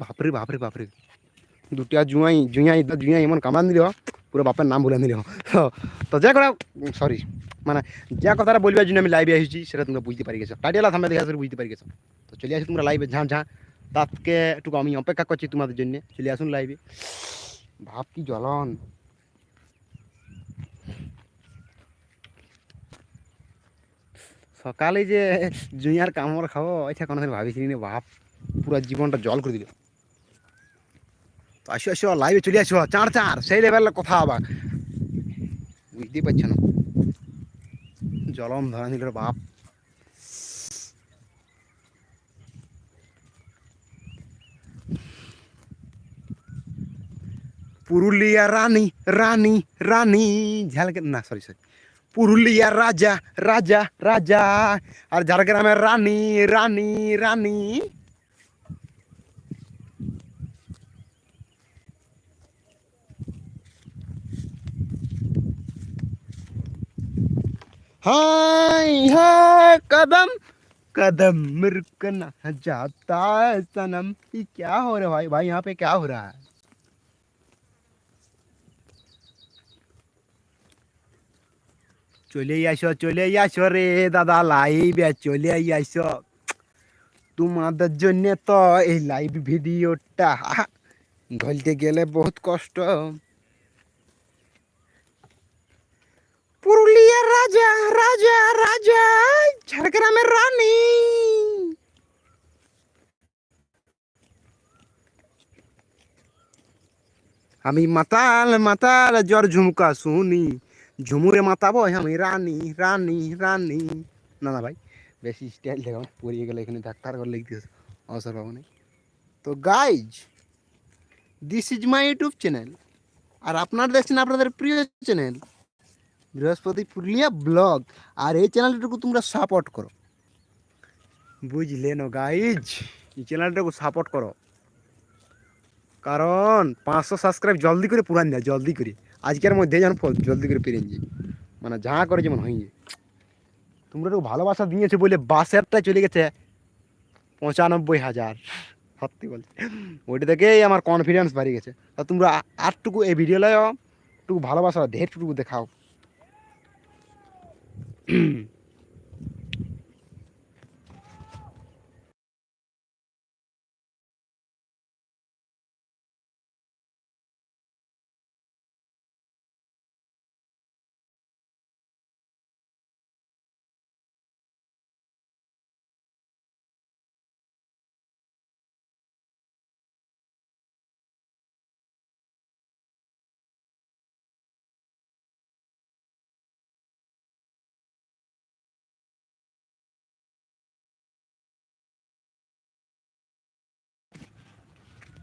বাপরে বাপরে বাপরে দুটিয়া জুয়াই জুয়াই জুয়াই, এমন কামান দিল পুরো বাপের নাম বলে দিল তো যে করা সরি মানে যে কথাটা বলবার জন্য আমি লাইভে এসেছি সেটা তোমরা বুঝতে পারি গেছো। টাইটেলা থামে দেখা বুঝতে পারি গেছো। তো চলে আসি তোমরা লাইভে ঝাঁ ঝাঁ। তাতকে একটু আমি অপেক্ষা করছি তোমাদের জন্য। চলে আসুন লাইভে ভাব কি জ্বলন। সকালে যে জুইয়ার কামড় খাব, এটা কোনোদিন ভাবিছিলি না বাপ, পুরো জীবনটা জল করে দিল। তো আসো আসো লাইভে চলে আসো চার চার সেই লেভেলের কথা আবার। বুঝতেই পারছ না। জলম ধরা নিল বাপ। পুরুলিয়া রানী রানী রানী, ঝালকে না সরি সরি পুরুলিয়া রাজা রাজা রাজা আর ঝাড়গ্রামের রানী রানী রানী हाय हाय कदम कदम रुकना जाता है सनम ये क्या हो रहा है भाई भाई यहाँ पे क्या हो रहा है চলে আসো চলে আসো রে দাদা লাইভ চলে আসো। তোমাদের জন্য তো এই লাইভ ভিডিওটা ধরতে গেলে বহুত কষ্ট। পুরুলিয়ার রাজা রাজা রাজা, ঝাড়গ্রামের রানী। আমি মাতাল মাতাল, জ্বর ঝুমকা শুনি। ঝুমুরে মাতাবো আমি রানী রানী রানী। না না ভাই, বেশি স্টাইল দেখাও পড়িয়ে গেলে এখানে, ডাক্তার করে লিখতে অবসর পাবো না। তো guys this is my YouTube channel আর আপনারা দেখছেন আপনাদের প্রিয় চ্যানেল বৃহস্পতি পুরুলিয়া ব্লগ আর এই চ্যানেলটাকে তোমরা সাপোর্ট করো। বুঝলে না গাইজ এই চ্যানেলটাকে সাপোর্ট করো। কারণ, পাঁচশো সাবস্ক্রাইব জলদি করে পুরান দেয়, জলদি করে। আজকের মধ্যে যেন জলদি করে পেরে যে মানে যা করে যেমন হয়ে যায় তোমরা একটু ভালোবাসা দিয়েছ বলে বাসেরটা চলে গেছে। পঁচানব্বই হাজার। সত্যি বলছে। ওইটা থেকেই আমার কনফিডেন্স বাড়িয়ে গেছে। তা তোমরা আরটুকু এই ভিডিও লাও। একটু ভালোবাসা ঢেরটুকু দেখাও।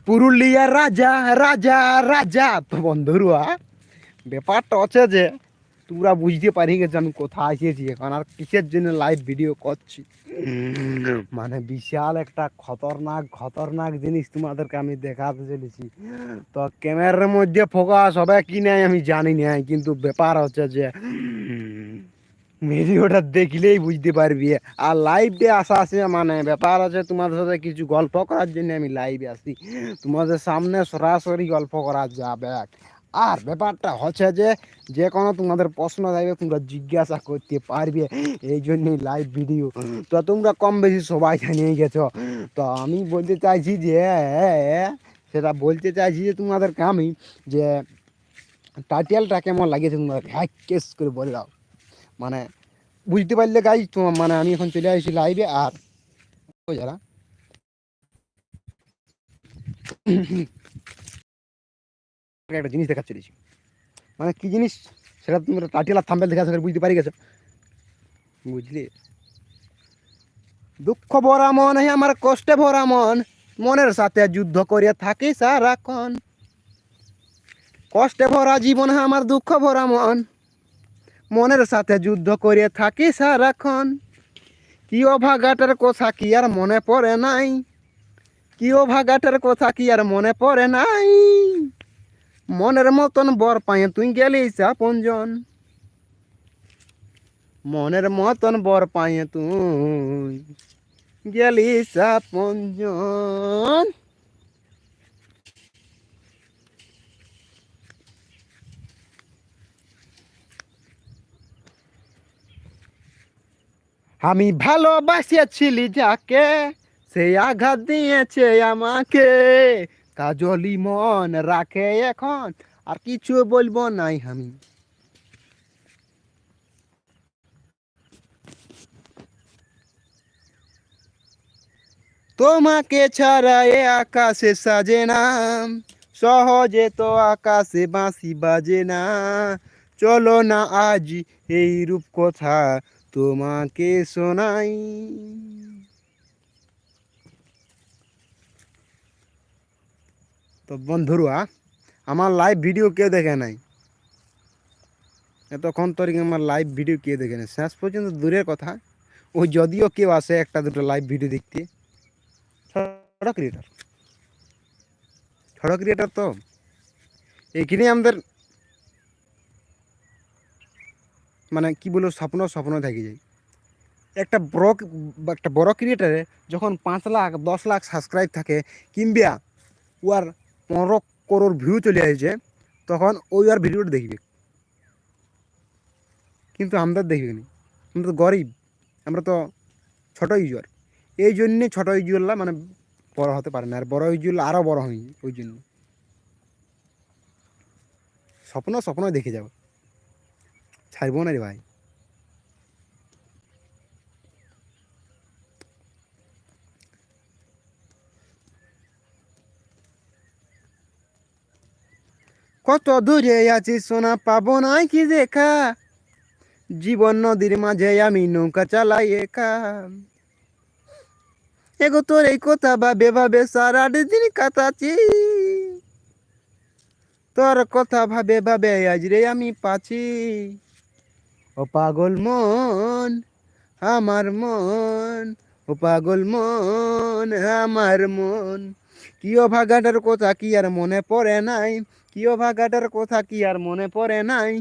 পুরুলিয়ার রাজা রাজা রাজা। তো বন্ধুরা ব্যাপারটা হচ্ছে যে, তোমরা বুঝতে পারি গেছো আমি কোথায় এসেছি এখন আর কিসের জন্য লাইভ ভিডিও করছি। মানে বিশাল একটা খতরনাক খতরনাক জিনিস তোমাদেরকে আমি দেখাতে চলেছি। তো ক্যামেরার মধ্যে ফোকাস হবে কি নাই আমি জানি না কিন্তু ব্যাপার হচ্ছে যে ভিডিওটা দেখলেই বুঝতে পারবি। আর লাইভে আসা আছে মানে ব্যাপার আছে তোমাদের সাথে কিছু গল্প করার জন্য আমি লাইভে আসি। তোমাদের সামনে সরাসরি গল্প করা যাবে। আর ব্যাপারটা হচ্ছে যে যে কোনো তোমাদের প্রশ্ন যাবে তোমরা জিজ্ঞাসা করতে পারবে। এই জন্যই লাইভ ভিডিও তো তোমরা কম বেশি সবাই জানিয়ে গেছো। তো আমি বলতে চাইছি যে, সেটা বলতে চাইছি যে তোমাদেরকে আমি যে টাইটেলটা কেমন লাগিয়েছে তোমাদের হ্যাক কেস করে বলে দাও। মানে বুঝতে পারলে গাই, তো মানে আমি এখন চলে আসি লাইভে আর যারা। একটা জিনিস দেখা। চলেছি মানে কি জিনিস? সেটা তোমরা আর থাম্বেল দেখা বুঝতে পারি গেছো। বুঝলি? দুঃখ ভরা মন আমার কষ্টে ভরা মন। মনের সাথে যুদ্ধ করে থাকি সারাক্ষণ। কষ্টে ভরা জীবন আমার দুঃখ ভরা মন। মনের সাথে যুদ্ধ করে থাকি সারাক্ষণ। কি অভাগাটার কথা কি আর মনে পড়ে নাই? কি অভাগাটার কথা কি আর মনে পড়ে নাই? মনের মতন বর পায়ে তুই গেলি চাপঞ্জন মনের মতন বর পায়ে তুই গেলি সাপঞ্জন আমি ভালোবাসিয়াছিলি যাকে সেই আঘাত দিয়েছে আমাকে। কাজলি মন রাখে এখন, আর কিছু বলব নাই আমি। তোমাকে ছাড়া এ আকাশে সাজে না, সহজে তো আকাশে বাঁশি বাজে না। চলো না আজ এই রূপ কথা তোমাকে শোনাই। তো বন্ধুরা, আমার লাইভ ভিডিও কেউ দেখে নাই? এতক্ষণ তোর আমার লাইভ ভিডিও কেউ দেখে নাই? শেষ পর্যন্ত দূরের কথা। ওই যদিও কেউ আসে একটা দুটো লাইভ ভিডিও দেখতে। ছোট ক্রিয়েটার ছোট ক্রিয়েটার তো। এইখানেই আমাদের মানে কি বলব, স্বপ্ন স্বপ্ন থেকে যায়। একটা বড় একটা বড় ক্রিয়েটারে যখন পাঁচ লাখ, দশ লাখ সাবস্ক্রাইব থাকে কিংবা ওর পনেরো করোর ভিউ চলে আসছে তখন ওই আর ভিডিওটা দেখবে। কিন্তু আমরা দেখবে না। আমরা তো গরিব, আমরা তো ছোট ইউজার এই জন্যে ছোট ইউজারলা মানে বড় হতে পারে না, আর বড় ইউজারলা আরও বড় হয়নি ওই জন্য। স্বপ্ন স্বপ্ন দেখে যাও। ছাড়বো না রে ভাই। কত দূরে আছি সোনা, পাবো না কি দেখা? জীবন নদীর মাঝে আমি নৌকা চালাই একা। এগো তোর এই কথা ভাবে ভাবে সারা দিন কাটাচ্ছি। তোর কথা ভাবে ভাবে আজ রে আমি পাচ্ছি। ও পাগল মন, আমার মন, ও পাগল মন, আমার মন। কিও ভাগাটার কথা কি আর মনে পড়ে নাই? কিও ভাগাটার কথা কি আর মনে পড়ে নাই?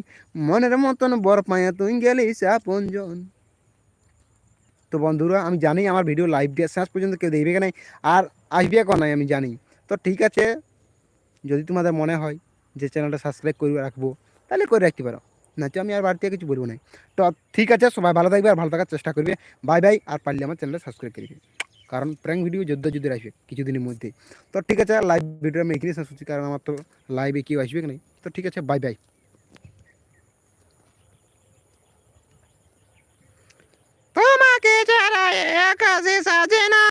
মনের মতন বর পায়া তুই গেলি আপনজন তো বন্ধুরা, আমি জানি আমার ভিডিও লাইভ দিয়ে শেষ পর্যন্ত কেউ দেখবে নাই, আর আসবে কোন নাই আমি জানি। তো ঠিক আছে, যদি তোমাদের মনে হয় যে চ্যানেলটা সাবস্ক্রাইব করে রাখব, তাহলে করে রাখতে পারো। না, তো আমি আর বাড়তি কিছু বলব না। তো ঠিক আছে, সবাই ভালো থাকবে আর ভালো থাকার চেষ্টা করবে। বাই বাই, আর পারলে আমার চ্যানেলটা সাবস্ক্রাইব করবে কারণ প্র্যাঙ্ক ভিডিও যোদ্ধা যদি আসবে কিছুদিনের মধ্যে। তো ঠিক আছে লাইভ ভিডিও আমি এখানে শেষ করছি, কারণ আমার তো লাইভে কেউ আসবে কি না তো ঠিক আছে, বাই বাই। তোমাকে ছাড়া একাশে সাজে